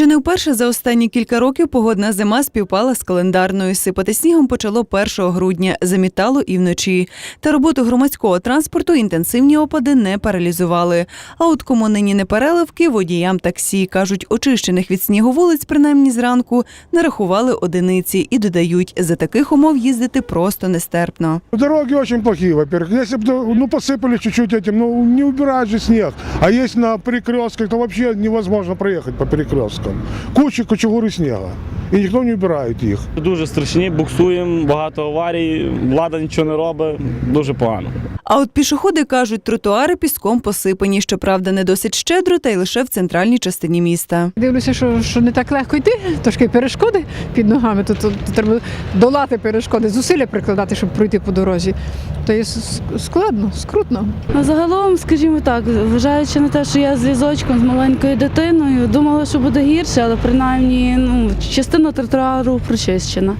Чи не вперше за останні кілька років погодна зима співпала з календарною. Сипати снігом почало 1 грудня, замітало і вночі. Та роботу громадського транспорту інтенсивні опади не паралізували. А от кому нині не переливки, водіям таксі кажуть, очищених від снігу вулиць, принаймні зранку, нарахували одиниці і додають, за таких умов їздити просто нестерпно. Дороги очень плохие, во-первых. Если бы ну, посыпали чуть-чуть этим, ну не убирают же снег. А есть на перекрестках, то вообще невозможно проехать по перекресткам. Кучі кочугури снігу. І ніхто не вбирає їх. Дуже страшні, буксуємо, багато аварій, влада нічого не робить, дуже погано. А от пішоходи кажуть, тротуари піском посипані, щоправда, не досить щедро, та й лише в центральній частині міста. Дивлюся, що, що не так легко йти, трошки перешкоди під ногами. Тут, тут, тут треба долати перешкоди, зусилля прикладати, щоб пройти по дорозі. То є складно, скрутно. Ну, загалом, скажімо так, зважаючи на те, що я з візочком з маленькою дитиною, думала, що буде гірше, але принаймні ну, частина тротуару прочищена.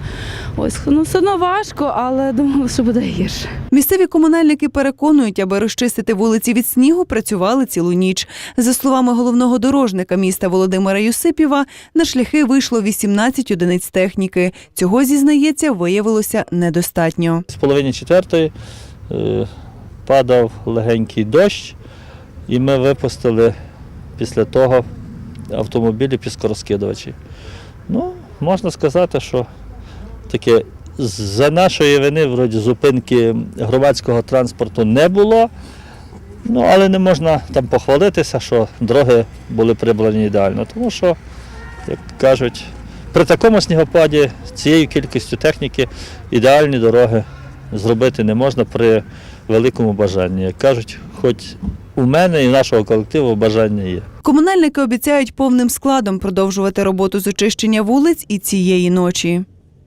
Ось ну все одно важко, але думала, що буде гірше. Місцеві комунальники переконують, аби розчистити вулиці від снігу, працювали цілу ніч. За словами головного дорожника міста Володимира Юсипєва, на шляхи вийшло 18 одиниць техніки. Цього зізнається, виявилося недостатньо. З половини четвертої е, падав легенький дощ, і ми випустили після того автомобілі піскорозкидувачі. Ну, можна сказати, що таке за нашої вини вроді зупинки громадського транспорту не було. Ну, але не можна там похвалитися, що дороги були прибрані ідеально, тому що, як кажуть, при такому снігопаді цією кількістю техніки ідеальні дороги зробити не можна при великому бажанні. Як кажуть, хоч у мене і нашого колективу бажання є. Комунальники обіцяють повним складом продовжувати роботу з очищення вулиць і цієї ночі.